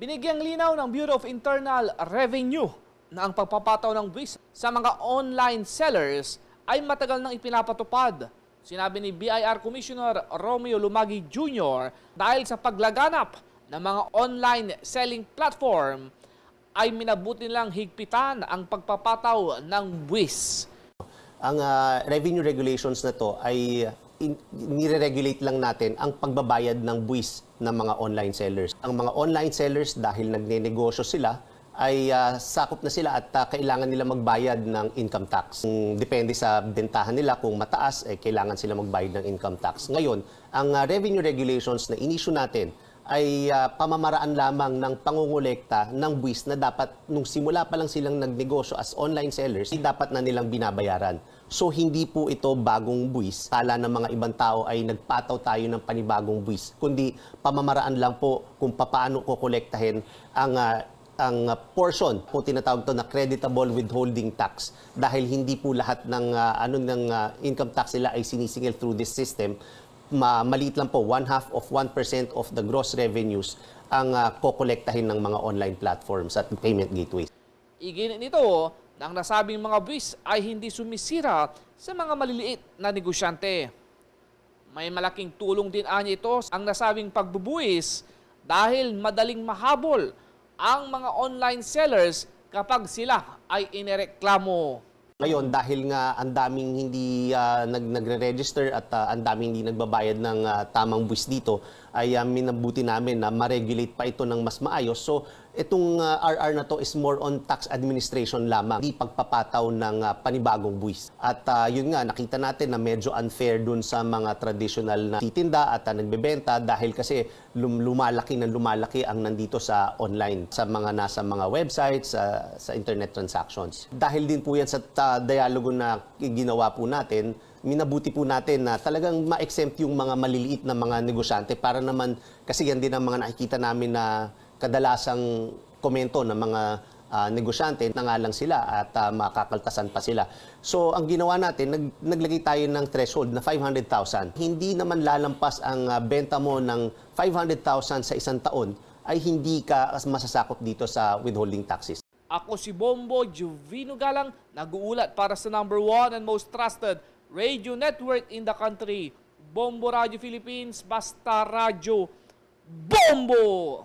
Binigyang linaw ng Bureau of Internal Revenue na ang pagpapataw ng buwis sa mga online sellers ay matagal nang ipinapatupad. Sinabi ni BIR Commissioner Romeo Lumagi Jr. dahil sa paglaganap ng mga online selling platform ay minabuti nilang higpitan ang pagpapataw ng buwis. Ang ah, revenue regulations na to ay nire-regulate lang natin ang pagbabayad ng buwis ng mga online sellers. Ang mga online sellers dahil nagnenegosyo sila ay ah, sakop na sila at ah, kailangan nila magbayad ng income tax. Depende sa bentahan nila kung mataas eh kailangan sila magbayad ng income tax. Ngayon, ang ah, revenue regulations na inisyu natin ay ah, pamamaraan lamang ng pangungulekta ng buwis na dapat nung simula pa lang silang nagnegosyo as online sellers, dapat na nilang binabayaran. So hindi po ito bagong buwis. Kala ng mga ibang tao ay nagpataw tayo ng panibagong buwis, kundi pamamaraan lang po kung paano kukolektahin ang ah, ang portion po tinatawag to na creditable withholding tax dahil hindi po lahat ng ah, ano ng ah, income tax nila ay sinisingil through this system ma maliit lang po, one half of 1% of the gross revenues ang uh, kokolektahin ng mga online platforms at payment gateways. Iginit nito na ang nasabing mga buwis ay hindi sumisira sa mga maliliit na negosyante. May malaking tulong din anya ito ang nasabing pagbubuwis dahil madaling mahabol ang mga online sellers kapag sila ay inireklamo. Ngayon, dahil nga ang daming hindi ah, nag, nagre-register at ah, ang daming hindi nagbabayad ng ah, tamang buwis dito, ay uh, minabuti namin na ma-regulate pa ito ng mas maayos. So, itong ah, RR na to is more on tax administration lamang, hindi pagpapataw ng ah, panibagong buwis. At ah, yun nga, nakita natin na medyo unfair dun sa mga traditional na titinda at ah, nagbebenta dahil kasi lum- lumalaki na lumalaki ang nandito sa online, sa mga nasa mga websites, sa, sa internet transactions. Dahil din po yan sa ah, dialogo na ginawa po natin, minabuti po natin na talagang ma-exempt yung mga maliliit na mga negosyante para naman, kasi yan din ang mga nakikita namin na kadalasang komento ng mga ah, negosyante na nga lang sila at ah, makakaltasan pa sila. So ang ginawa natin, nag, naglagay tayo ng threshold na 500,000. Hindi naman lalampas ang ah, benta mo ng 500,000 sa isang taon ay hindi ka masasakop dito sa withholding taxes. Ako si Bombo Juvino Galang, nag-uulat para sa number one and most trusted radio network in the country. Bombo Radio Philippines, basta radyo. Bombo!